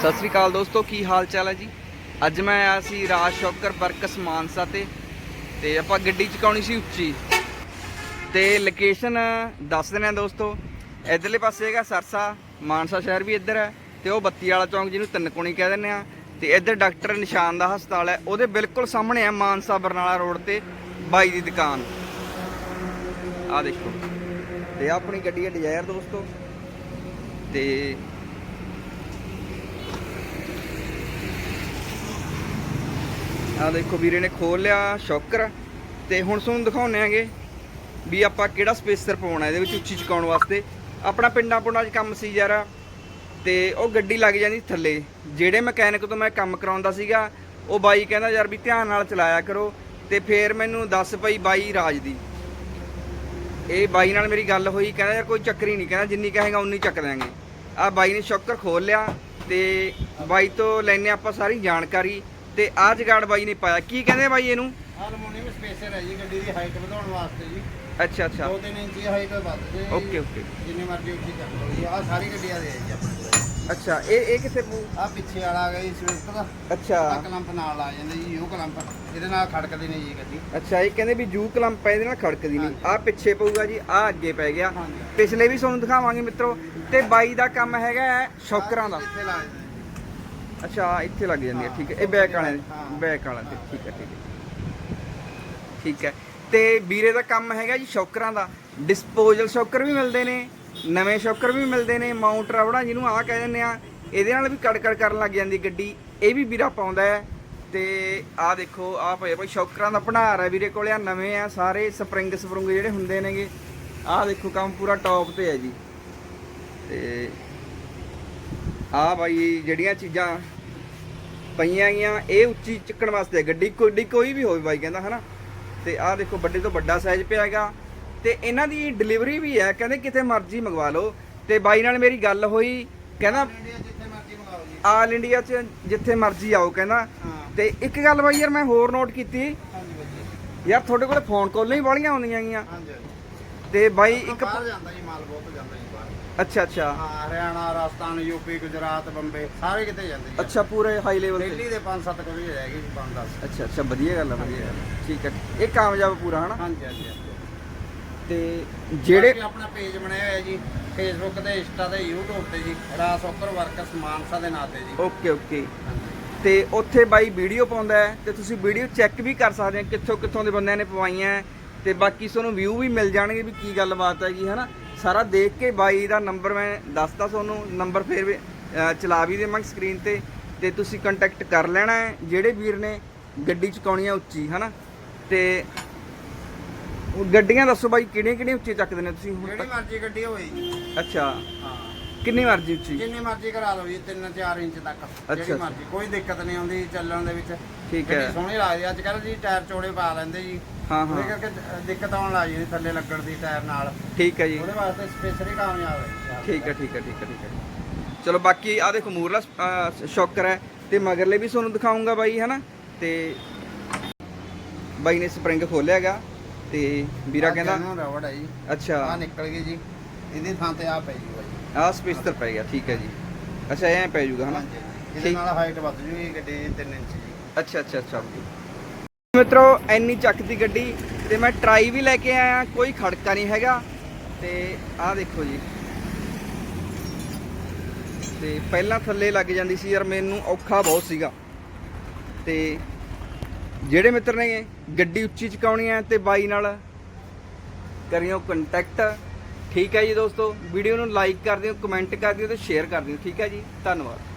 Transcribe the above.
ਸਤਿ ਸ੍ਰੀ ਅਕਾਲ ਦੋਸਤੋ, ਕੀ ਹਾਲ ਚਾਲ ਹੈ ਜੀ? ਅੱਜ ਮੈਂ ਆਇਆ ਸੀ ਰਾਜ ਸ਼ੌਕਰ ਵਰਕਸ ਮਾਨਸਾ ਤੇ ਤੇ ਆਪਾਂ ਗੱਡੀ ਚਕਾਉਣੀ ਸੀ ਉੱਚੀ। ਤੇ ਲੋਕੇਸ਼ਨ ਦੱਸ ਦਿੰਦੇ ਆ ਦੋਸਤੋ, ਇਧਰਲੇ ਪਾਸੇ ਹੈਗਾ ਸਰਸਾ, ਮਾਨਸਾ ਸ਼ਹਿਰ ਵੀ ਇੱਧਰ ਹੈ, ਤੇ ਉਹ ਬੱਤੀ ਵਾਲਾ ਚੌਂਕ ਜਿਹਨੂੰ ਤਿੰਨਕੋਣੀ ਕਹਿ ਦਿੰਦੇ ਆ ਤੇ ਇੱਧਰ ਡਾਕਟਰ ਨਿਸ਼ਾਨ ਦਾ ਹਸਪਤਾਲ ਹੈ, ਉਹਦੇ ਬਿਲਕੁਲ ਸਾਹਮਣੇ ਹੈ ਮਾਨਸਾ ਬਰਨਾਲਾ ਰੋਡ ਤੇ ਬਾਈ ਦੀ ਦੁਕਾਨ। ਆ ਦੇਖੋ, ਤੇ ਆਪਣੀ ਗੱਡੀ ਹੈ ਡਿਜ਼ਾਇਰ ਦੋਸਤੋ, ਤੇ ਆ ਦੇਖੋ ਵੀਰੇ ਨੇ ਖੋਲ ਲਿਆ ਸ਼ੌਕਰ। ਤੇ ਹੁਣ ਤੁਹਾਨੂੰ ਦਿਖਾਉਣੇ ਆਂਗੇ ਵੀ ਆਪਾਂ ਕਿਹੜਾ ਸਪੇਸਰ ਪਾਉਣਾ ਇਹਦੇ ਵਿੱਚ ਉੱਚੀ ਚੁਕਾਉਣ ਵਾਸਤੇ। ਆਪਣਾ ਪਿੰਡਾਂ ਪੁੰਡਾਂ 'ਚ ਕੰਮ ਸੀ ਯਾਰ। ਤੇ ਉਹ ਗੱਡੀ ਲੱਗ ਜਾਂਦੀ ਥੱਲੇ। ਜਿਹੜੇ ਮਕੈਨਿਕ ਤੋਂ ਮੈਂ ਕੰਮ ਕਰਾਉਂਦਾ ਸੀਗਾ, ਉਹ ਬਾਈ ਕਹਿੰਦਾ ਯਾਰ ਵੀ ਧਿਆਨ ਨਾਲ ਚਲਾਇਆ ਕਰੋ। ਤੇ ਫੇਰ ਮੈਨੂੰ ਦੱਸ ਪਈ ਬਾਈ ਰਾਜ ਦੀ। ਇਹ ਬਾਈ ਨਾਲ ਮੇਰੀ ਗੱਲ ਹੋਈ, ਕਹਿੰਦਾ ਯਾਰ ਕੋਈ ਚੱਕਰੀ ਨਹੀਂ, ਕਹਿੰਦਾ ਜਿੰਨੀ ਕਹੇਗਾ ਉਨੀ ਚੱਕ ਦਿਆਂਗੇ। ਆ ਬਾਈ ਨੇ ਸ਼ੌਕਰ ਖੋਲ ਲਿਆ ਤੇ ਬਾਈ ਤੋਂ ਲੈਨੇ ਆਪਾਂ ਸਾਰੀ ਜਾਣਕਾਰੀ। ਤੇ ਆਹ ਜਗਾੜ ਬਾਈ ਨੇ ਪਾਇਆ। ਕੀ ਕਹਿੰਦੇ ਬਾਈ ਇਹਨੂੰ? ਹਾਰਮੋਨੀਅਮ ਸਪੇਸਰ ਹੈ ਜੀ ਗੱਡੀ ਦੀ ਹਾਈਟ ਵਧਾਉਣ ਵਾਸਤੇ ਜੀ। ਅੱਛਾ ਅੱਛਾ। 2-3 ਇੰਚ ਦੀ ਹਾਈਟ ਵੱਧ ਜੇ ਓਕੇ ਓਕੇ। ਜਿੰਨੀ ਮਰਜ਼ੀ ਉੱਚੀ ਕਰ ਲਓ ਜੀ ਆਹ ਸਾਰੀ ਗੱਡੀਆਂ ਦੇ ਜੀ ਆਪਣੇ ਕੋਲ। ਅੱਛਾ ਇਹ ਇਹ ਕਿੱਥੇ ਪੂ ਆਹ ਪਿੱਛੇ ਵਾਲਾ ਆ ਗਿਆ ਜੀ ਸਵਿਫਟ ਦਾ। ਅੱਛਾ। ਕਲੰਪ ਨਾਲ ਆ ਜਾਂਦਾ ਜੀ ਉਹ ਕਲੰਪ। ਇਹਦੇ ਨਾਲ ਖੜਕਦੀ ਨਹੀਂ ਜੀ ਗੱਡੀ। ਅੱਛਾ ਇਹ ਕਹਿੰਦੇ ਵੀ ਜੂ ਕਲੰਪ ਹੈ ਇਹਦੇ ਨਾਲ ਖੜਕਦੀ ਨਹੀਂ। ਆਹ ਪਿੱਛੇ ਪਊਗਾ ਜੀ ਆਹ ਅੱਗੇ ਪੈ ਗਿਆ। ਪਿਛਲੇ ਵੀ ਤੁਹਾਨੂੰ ਦਿਖਾਵਾਂਗੇ ਮਿੱਤਰੋ। ਤੇ ਬਾਈ ਦਾ ਕੰਮ ਹੈਗਾ ਸ਼ੌਕਰਾਂ ਦਾ। ਇੱਥੇ ਲਾ ਦਿੰਦੇ ਜੀ। ਅੱਛਾ ਇੱਥੇ ਲੱਗ ਜਾਂਦੀ ਹੈ ਠੀਕ ਹੈ। ਇਹ ਬੈਕ ਵਾਲੇ ਬੈਕ ਵਾਲਾ ਤੇ ਠੀਕ ਹੈ ਠੀਕ ਹੈ। ਠੀਕ ਹੈ। ਤੇ ਵੀਰੇ ਦਾ ਕੰਮ ਹੈਗਾ ਜੀ ਸ਼ੌਕਰਾਂ ਦਾ। ਡਿਸਪੋਜ਼ਲ ਸ਼ੌਕਰ ਵੀ ਮਿਲਦੇ ਨੇ ਨਵੇਂ ਸ਼ੌਕਰ ਵੀ ਮਿਲਦੇ ਨੇ ਮਾਊਂਟ ਰਬੜਾ ਜਿਹਨੂੰ ਆਹ ਕਹਿ ਦਿੰਦੇ ਆ ਇਹਦੇ ਨਾਲ ਵੀ ਕੜਕੜ ਕਰਨ ਲੱਗ ਜਾਂਦੀ ਗੱਡੀ। ਇਹ ਵੀ ਵੀਰਾ ਪਾਉਂਦਾ ਹੈ। ਤੇ ਆਹ ਦੇਖੋ ਆਹ ਪਏ ਭਾਈ ਸ਼ੌਕਰਾਂ ਦਾ ਭੰਡਾਰ ਹੈ ਵੀਰੇ ਕੋਲੇ ਆ ਨਵੇਂ ਆ ਸਾਰੇ ਸਪਰਿੰਗ ਸਪਰੁੰਗ ਜਿਹੜੇ ਹੁੰਦੇ ਨੇਗੇ। ਆਹ ਦੇਖੋ ਕੰਮ ਪੂਰਾ ਟੌਪ ਤੇ ਹੈ ਜੀ। ਤੇ ਆ ਬਾਈ ਜਿਹੜੀਆਂ ਚੀਜ਼ਾਂ ਪਈਆਂ ਗਈਆਂ ਇਹ ਉੱਚੀ ਚੱਕਣ ਵਾਸਤੇ। ਗੱਡੀ ਕੋਈ ਕੋਈ ਵੀ ਹੋਵੇ ਬਾਈ ਕਹਿੰਦਾ ਹਨਾ। ਤੇ ਆਹ ਦੇਖੋ ਵੱਡੇ ਤੋਂ ਵੱਡਾ ਸਾਈਜ਼ ਪਿਆ ਹੈਗਾ। ਤੇ ਇਹਨਾਂ ਦੀ ਡਿਲੀਵਰੀ ਵੀ ਹੈ ਕਹਿੰਦੇ ਕਿਤੇ ਮਰਜ਼ੀ ਮੰਗਵਾ ਲਓ। ਤੇ ਬਾਈ ਨਾਲ ਮੇਰੀ ਗੱਲ ਹੋਈ ਕਹਿੰਦਾ ਆਲ ਇੰਡੀਆ 'ਚ ਜਿੱਥੇ ਮਰਜ਼ੀ ਆਓ ਕਹਿੰਦਾ। ਤੇ ਇੱਕ ਗੱਲ ਬਾਈ ਯਾਰ ਮੈਂ ਹੋਰ ਨੋਟ ਕੀਤੀ। ਯਾਰ ਤੁਹਾਡੇ ਕੋਲੇ ਫੋਨ ਕਾਲਾਂ ਹੀ ਵਾਲੀਆਂ ਆਉਂਦੀਆਂ ਗੀਆਂ ਤੇ ਬਾਈ ਇੱਕ ਬਾਹਰ ਜਾਂਦਾ ਜੀ ਮਾਲ ਬਹੁਤ ਜਾਂਦਾ ਜੀ ਬਾਹਰ। ਅੱਛਾ ਅੱਛਾ। ਹਾਂ ਹਰਿਆਣਾ ਰਾਜਸਥਾਨ ਯੂਪੀ ਗੁਜਰਾਤ ਬੰਬੇ ਸਾਰੇ ਕਿਤੇ ਜਾਂਦੇ ਜੀ। ਅੱਛਾ ਪੂਰੇ ਹਾਈ ਲੈਵਲ ਤੇ? ਦਿੱਲੀ ਦੇ 5-7 ਕੋਲ ਹੀ ਰਹਿ ਗਏ ਜੀ 5-10 ਅੱਛਾ ਅੱਛਾ ਵਧੀਆ ਗੱਲ ਹੈ ਵਧੀਆ ਗੱਲ ਹੈ। ਠੀਕ ਹੈ ਇਹ ਕਾਮਯਾਬ ਪੂਰਾ ਹਨਾ? ਹਾਂਜੀ ਹਾਂਜੀ ਹਾਂਜੀ। ਤੇ ਜਿਹੜੇ ਬਾਕੀ ਆਪਣਾ ਪੇਜ ਬਣਾਇਆ ਹੋਇਆ ਜੀ ਫੇਸਬੁੱਕ ਤੇ ਇੰਸਟਾ ਤੇ YouTube ਤੇ ਜੀ ਰਾਸ ਓਕਰ ਵਰਕਸ ਮਾਨਸਾ ਦੇ ਨਾਂ ਤੇ ਜੀ। Okay okay. ਤੇ ਉੱਥੇ ਬਾਈ ਵੀਡੀਓ ਪਾਉਂਦਾ ਹੈ ਤੇ ਤੁਸੀਂ ਵੀਡੀਓ ਚੈੱਕ ਵੀ ਕਰ ਸਕਦੇ ਹੋ ਕਿੱਥੋਂ ਕਿੱਥੋਂ ਦੇ ਬੰਦਿਆਂ ਨੇ ਪਵਾਈਆਂ ਹੈ। ਤੇ ਬਾਕੀ ਤੁਹਾਨੂੰ ਵਿਊ ਵੀ ਮਿਲ ਜਾਣਗੇ ਵੀ ਕੀ ਗੱਲਬਾਤ ਹੈਗੀ ਹਨਾ? ਸਾਰਾ ਦੇਖ ਕੇ ਬਾਈ ਦਾ ਨੰਬਰ ਮੈਂ ਦੱਸਦਾ ਤੁਹਾਨੂੰ ਨੰਬਰ ਫੇਰ ਚਲਾ ਵੀ ਦੇਵਾਂਗੇ ਸਕਰੀਨ ਤੇ ਤੇ ਤੁਸੀਂ ਕੰਟੈਕਟ ਕਰ ਲੈਣਾ ਹੈ ਜਿਹੜੇ ਵੀਰ ਨੇ ਗੱਡੀ ਚਕਾਉਣੀ ਹੈ ਉੱਚੀ ਹਨਾ? ਤੇ ਉਹ ਗੱਡੀਆਂ ਦੱਸੋ ਬਾਈ ਕਿਹੜੀਆਂ ਕਿਹੜੀਆਂ ਉੱਚੀ ਚੱਕਦੇ ਨੇ ਤੁਸੀਂ ਹੁਣ ਜਿਹੜੀ ਮਰਜ਼ੀ ਗੱਡੀ ਹੋਵੇ। ਅੱਛਾ। ਹਾਂ। ਕਿੰਨੀ ਮਰਜ਼ੀ ਉੱਚੀ? ਜਿੰਨੀ ਮਰਜ਼ੀ ਕਰਾ ਲਓ ਜੀ 3-4 ਇੰਚ ਤੱਕ ਜਿਹੜੀ। ਮਰਜ਼ੀ। ਕੋਈ ਦਿੱਕਤ ਨਹੀਂ ਆਉਂਦੀ ਚੱਲਣ ਦੇ ਵਿੱਚ। ਠੀਕ ਹੈ। ਸੋਹਣੀ ਲੱਗਦੀ ਅੱਜ ਕੱਲ੍ਹ ਜੀ ਟਾਇਰ ਚੌੜੇ ਪਾ ਲੈਂਦੇ ਜੀ। ਹਾਂ ਉਹਦੇ ਹਾਂ ਕਰਕੇ ਦਿੱਕਤ ਆਉਣ ਲੱਗ ਜਾਂਦੀ ਥੱਲੇ ਲੱਗਣ ਦੀ ਟਾਇਰ ਨਾਲ। ਠੀਕ ਹੈ ਜੀ। ਉਹਦੇ ਵਾਸਤੇ ਸਪੇਸਰ ਹੀ ਕਾਮਯਾਬ ਹੈ। ਠੀਕ ਹੈ ਠੀਕ ਹੈ ਠੀਕ ਹੈ ਠੀਕ ਹੈ। ਚਲੋ ਬਾਕੀ ਆ ਦੇਖੋ ਮੂਰਲਾ ਸ਼ੌਕਰ ਹੈ ਤੇ ਮਗਰਲੇ ਵੀ ਤੁਹਾਨੂੰ ਦਿਖਾਉਂਗਾ ਬਾਈ ਹਨਾ? ਤੇ ਬਾਈ ਨੇ ਸਪਰਿੰਗ ਖੋਲਿਆ ਹੈਗਾ ਤੇ ਵੀਰਾ ਕਹਿੰਦਾ ਹੈ ਜੀ। ਅੱਛਾ। ਆ ਨਿਕਲ ਗਈ ਜੀ। ਇਹਦੀ ਥਾਂ ਤੇ ਆ ਪੈ ਜੂਗਾ ਜੀ। ਆਹ ਸਪੇਸਰ ਪੈ ਗਿਆ ਠੀਕ ਹੈ ਜੀ। ਅੱਛਾ ਐਂ ਪੈ ਜਾਊਗਾ ਹਨਾ? ਇਹਦੇ। ਨਾਲ ਹਾਈਟ ਵੱਧ ਜੂਗੀ ਗੱਡੀ ਦੀ 3 ਇੰਚ ਜੀ ਅੱਛਾ ਅੱਛਾ ਅੱਛਾ। ਮਿੱਤਰੋ ਐਨੀ ਚੱਕਦੀ ਗੱਡੀ ਤੇ ਮੈਂ ਟਰਾਈ ਵੀ ਲੈ ਕੇ ਆਇਆ, ਕੋਈ ਖੜਕਾ ਨਹੀਂ ਹੈਗਾ। ਤੇ ਆਹ ਦੇਖੋ ਜੀ। ਤੇ ਪਹਿਲਾਂ ਥੱਲੇ ਲੱਗ ਜਾਂਦੀ ਸੀ ਯਾਰ, ਮੈਨੂੰ ਔਖਾ ਬਹੁਤ ਸੀਗਾ। ਤੇ ਜਿਹੜੇ ਮਿੱਤਰ ਨੇ ਗੱਡੀ ਉੱਚੀ ਚਕਾਉਣੀ ਹੈ ਤੇ ਬਾਈ ਨਾਲ ਕਰਿਓ ਕੰਟੈਕਟ ਠੀਕ ਹੈ ਜੀ ਦੋਸਤੋ, ਵੀਡੀਓ ਨੂੰ ਲਾਈਕ ਕਰ ਦਿਓ ਕਮੈਂਟ ਕਰ ਦਿਓ ਤੇ ਸ਼ੇਅਰ ਕਰ ਦਿਓ। ਠੀਕ ਹੈ ਜੀ, ਧੰਨਵਾਦ।